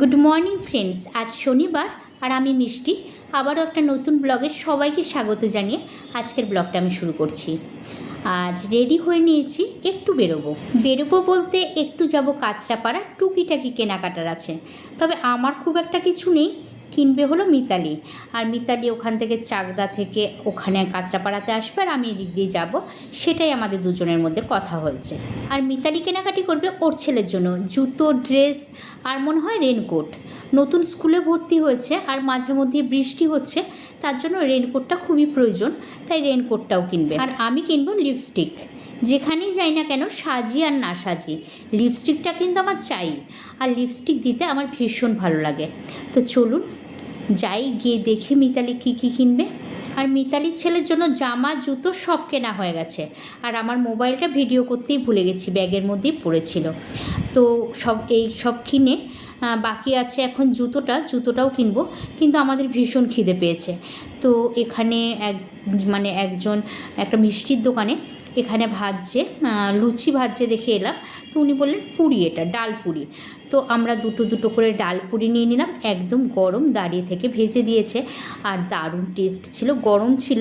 Good morning friends আজ শনিবার আর আমি মিষ্টি। আবারও একটা নতুন ব্লগে সবাইকে স্বাগত জানিয়ে আজকের ব্লগটা আমি শুরু করছি। আজ রেডি হয়ে নিয়েছি একটু বেরোবো। বেরোবো বলতে একটু যাব কাঁচরাপাড়া, টুকিটাকি কেনাকাটার আছে। তবে আমার খুব একটা কিছু নেই। কিনবে হলো মিতালি। আর মিতালি ওখান থেকে চাকদা থেকে ওখানে কাঁচরাপাড়াতে আসবে আর আমি এদিক দিয়ে যাব। সেটাই আমাদের দুজনের মধ্যে কথা হয়েছে। আর মিতালি কেনাকাটি করবে ওর ছেলের জন্য। জুতো, ড্রেস আর মনে হয় রেনকোট। নতুন স্কুলে ভর্তি হয়েছে আর মাঝে মধ্যে বৃষ্টি হচ্ছে, তার জন্য রেনকোটটা খুবই প্রয়োজন, তাই রেনকোটটাও কিনবে। আর আমি কিনবো লিপস্টিক। যেখানেই যাই না কেন সাজি আর না সাজি, লিপস্টিকটা কিন্তু আমার চাই। আর লিপস্টিক দিতে আমার ভীষণ ভালো লাগে। তো চলুন যাই গিয়ে দেখি মিতালি কী কী কিনবে। আর মিতালির ছেলের জন্য জামা, জুতো সব কেনা হয়ে গেছে। আর আমার মোবাইলটা ভিডিও করতেই ভুলে গেছি, ব্যাগের মধ্যেই পড়েছিল। তো সব, এই সব কিনে বাকি আছে এখন জুতোটা, জুতোটাও কিনবো। কিন্তু আমাদের ভীষণ খিদে পেয়েছে। তো এখানে এক মানে একজন, একটা মিষ্টির দোকানে এখানে ভাজছে লুচি ভাজছে দেখে এলাম। তো উনি বললেন পুরি এটা, ডাল পুরি। তো আমরা দুটো দুটো করে ডাল পুরি নিয়ে নিলাম। একদম গরম দাঁড়িয়ে থেকে ভেজে দিয়েছে। আর দারুণ টেস্ট ছিল, গরম ছিল।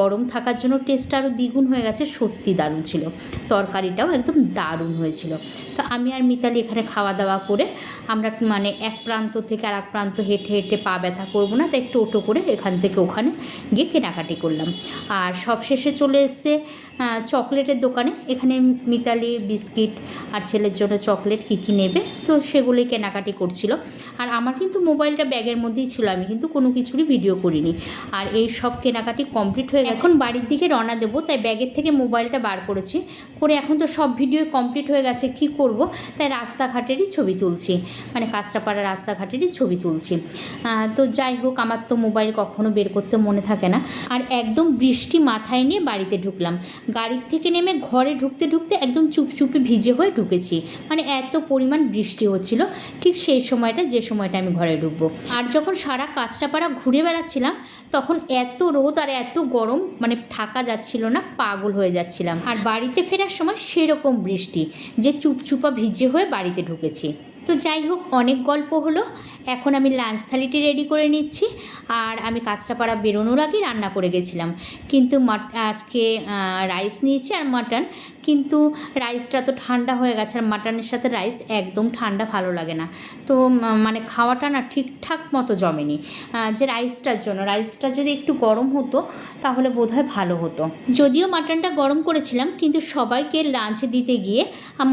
গরম থাকার জন্য টেস্ট আরও দ্বিগুণ হয়ে গেছে, সত্যি দারুণ ছিল। তরকারিটাও একদম দারুণ হয়েছিল। তো আমি আর মিতালি এখানে খাওয়া দাওয়া করে আমরা মানে এক প্রান্ত থেকে আর এক প্রান্ত হেঁটে হেঁটে পা ব্যথা করব না তাই ওটো করে এখান থেকে ওখানে গিয়ে কেনাকাটি করলাম। আর সব শেষে চলে এসছে চকলেটের দোকানে। এখানে মিতালি, বিস্কিট আর ছেলের জন্য চকলেট কী কী নেবে তো সেগুলোই কেনাকাটি করছিল। আর আমার কিন্তু মোবাইলটা ব্যাগের মধ্যেই ছিল। আমি কিন্তু কোনো কিছুরই ভিডিও করিনি। আর এই সব কেনাকাটি কমপ্লিট হয়ে গেছে। এখন বাড়ির দিকে রওনা দেবো তাই ব্যাগের থেকে মোবাইলটা বার করেছি। করে এখন তো সব ভিডিও কমপ্লিট হয়ে গেছে কি করব? তাই রাস্তাঘাটেরই ছবি তুলছি। মানে কাঁচরাপাড়া রাস্তাঘাটেরই ছবি তুলছি। তো যাই হোক আমার তো মোবাইল কখনো বের করতে মনে থাকে না। আর একদম বৃষ্টি মাথায় নিয়ে বাড়িতে ঢুকলাম। গাড়ির থেকে নেমে ঘরে ঢুকতে ঢুকতে একদম চুপচুপে ভিজে হয়ে ঢুকেছি। মানে এত পরিমাণ বৃষ্টি হচ্ছিল ঠিক সেই সময়টা, যে সময়টা আমি ঘরে ঢুকবো। আর যখন সারা কাঁচরাপাড়া ঘুরে বেড়াচ্ছিলাম, তখন এত রোদ আর এত গরম মানে থাকা যাচ্ছিল না, পাগল হয়ে যাচ্ছিলাম। আর বাড়িতে ফেরার সময় সেরকম বৃষ্টি, যে চুপচুপা ভিজে হয়ে বাড়িতে ঢুকেছি। তো যাই হোক, অনেক গল্প হলো এখন আমি লাঞ্চ থালিটি রেডি করে নিচ্ছি, আর আমি কাঁচরাপাড়া বেরোনোর আগে রান্না করে গেছিলাম। কিন্তু আজকে রাইস নিয়েছি আর মাটন কিন্তু রাইসটা তো ঠান্ডা হয়ে গেছে, আর মাটনের সাথে রাইস একদম ঠান্ডা ভালো লাগে না। তো মানে খাওয়াটা না ঠিকঠাক মতো জমেনি। যে রাইসটার জন্য রাইসটা যদি একটু গরম হতো, তাহলে বোধহয় ভালো হতো। যদিও মাটনটা গরম করেছিলাম, কিন্তু সবাইকে লাঞ্চ দিতে গিয়ে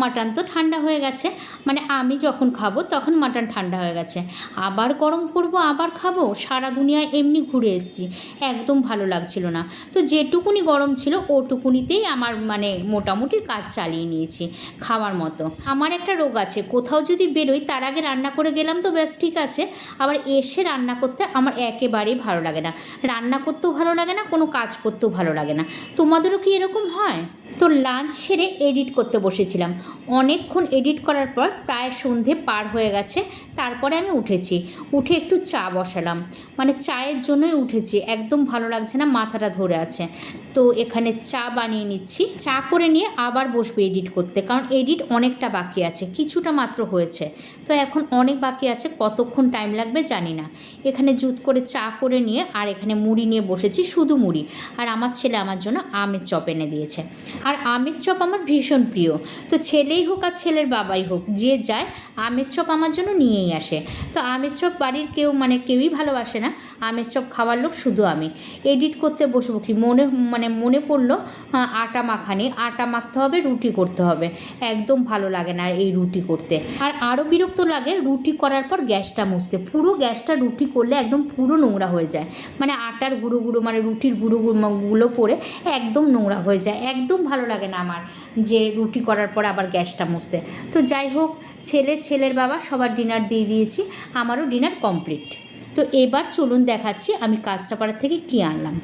মাটন তো ঠান্ডা হয়ে গেছে মানে আমি যখন খাব, তখন মাটন ঠান্ডা হয়ে গেছে। আবার গরম করব, আবার খাব, সারা দুনিয়ায় এমনি ঘুরে এসেছি। একদম ভালো লাগছিল না। তো যেটুকুনি গরম ছিল, ওটুকুনিতেই আমার মানে মোটামুটি কাজ চালিয়ে নিয়েছি, খাওয়ার মতো। আমার একটা রোগ আছে, কোথাও যদি বেরোই, তার আগে রান্না করে গেলাম তো ব্যাস, ঠিক আছে। আবার এসে রান্না করতে আমার একেবারেই ভালো লাগে না। রান্না করতেও ভালো লাগে না, কোনো কাজ করতেও ভালো লাগে না। তোমাদেরও কি এরকম হয়? তো লাঞ্চ সেরে এডিট করতে বসেছিলাম। অনেকক্ষণ এডিট করার পর প্রায় সন্ধে পার হয়ে গেছে, তারপরে আমি উঠেছি। উঠে একটু চা বসালাম। মানে চায়ের জন্যই উঠেছি। একদম ভালো লাগছে না, মাথাটা ধরে আছে। তো এখানে চা বানিয়ে নিচ্ছি। চা করে নিয়ে আবার বসবো এডিট করতে, কারণ এডিট অনেকটা বাকি আছে, কিছুটা মাত্র হয়েছে। তো এখন অনেক বাকি আছে, কতক্ষণ টাইম লাগবে জানি না। এখানে জুত করে চা করে নিয়ে আর এখানে মুড়ি নিয়ে বসেছি শুধু মুড়ি। আর আমার ছেলে আমার জন্য আমের চপ এনে দিয়েছে। আর আমের চপ আমার ভীষণ প্রিয়। তো ছেলেই হোক আর ছেলের বাবাই হোক, যে যায়, আমের চপ আমার জন্য নিয়েই আসে। তো আমের চপ বাড়ির কেউ মানে কেউই ভালোবাসে না। আমের চপ খাওয়ার লোক শুধু আমি। এডিট করতে বসবো কি? মনে মানে মনে পড়ল আটা মাখানি। আটা মাখতে হবে, রুটি করতে হবে। একদম ভালো লাগে না এই রুটি করতে। আর আরও বিরক্ত লাগে রুটি করার পর গ্যাসটা মুছতে। পুরো গ্যাসটা রুটি করলে একদম পুরো নোংরা হয়ে যায়। মানে আটার গুঁড়ো গুঁড়ো মানে রুটির গুঁড়ো গুঁড়ো গুলো পরে একদম নোংরা হয়ে যায়। একদম ভালো লাগে না আমার যে রুটি করার পর আবার গ্যাসটা মুছতে। তো যাই হোক, ছেলে, ছেলের বাবা সবার ডিনার দিয়ে দিয়েছি। আমারও ডিনার কমপ্লিট। তো এবার চলুন দেখাচ্ছি আমি কাঁচরাপাড়া থেকে কী আনলাম।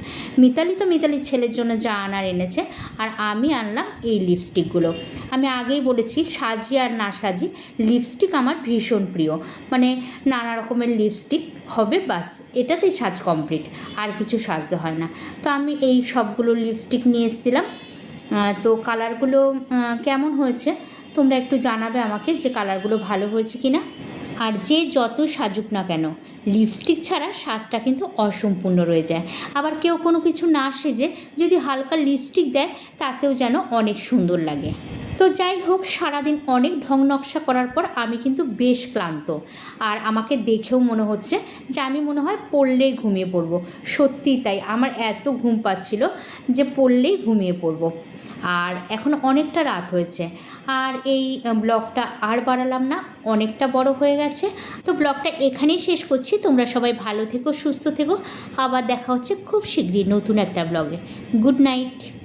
মিতালি তো মিতালির ছেলের জন্য যা আনার এনেছে, আর আমি আনলাম এই লিপস্টিকগুলো। আমি আগেই বলেছি, সাজি আর না সাজি, লিপস্টিক আমার ভীষণ প্রিয়। মানে নানা রকমের লিপস্টিক হবে, বাস এটাতেই সাজ কমপ্লিট, আর কিছু সাজতে হয় না। তো আমি এই সবগুলো লিপস্টিক নিয়ে এসেছিলাম। তো কালারগুলো কেমন হয়েছে তোমরা একটু জানাবে আমাকে যে কালারগুলো ভালো হয়েছে কি না আর যে যত সাজুক না কেন লিপস্টিক ছাড়া সাজটা কিন্তু অসম্পূর্ণ রয়ে যায়। আবার কেউ কোনো কিছু না সেজে যদি হালকা লিপস্টিক দেয়, তাতেও যেন অনেক সুন্দর লাগে। তো যাই হোক, সারাদিন অনেক ঢং নকশা করার পর আমি কিন্তু বেশ ক্লান্ত। আর আমাকে দেখেও মনে হচ্ছে যে আমি মনে হয় পড়লেই ঘুমিয়ে পড়ব। সত্যিই তাই, আমার এত ঘুম পাচ্ছিল যে পড়লেই ঘুমিয়ে পড়ব। আর এখন অনেকটা রাত হয়েছে। আর এই ব্লগটা আর বাড়ালাম না, অনেকটা বড় হয়ে গেছে। তো ব্লগটা এখানেই শেষ করছি। তোমরা সবাই ভালো থেকো, সুস্থ থেকো। আবার দেখা হচ্ছে খুব শীঘ্রই নতুন একটা ব্লগে। Good night.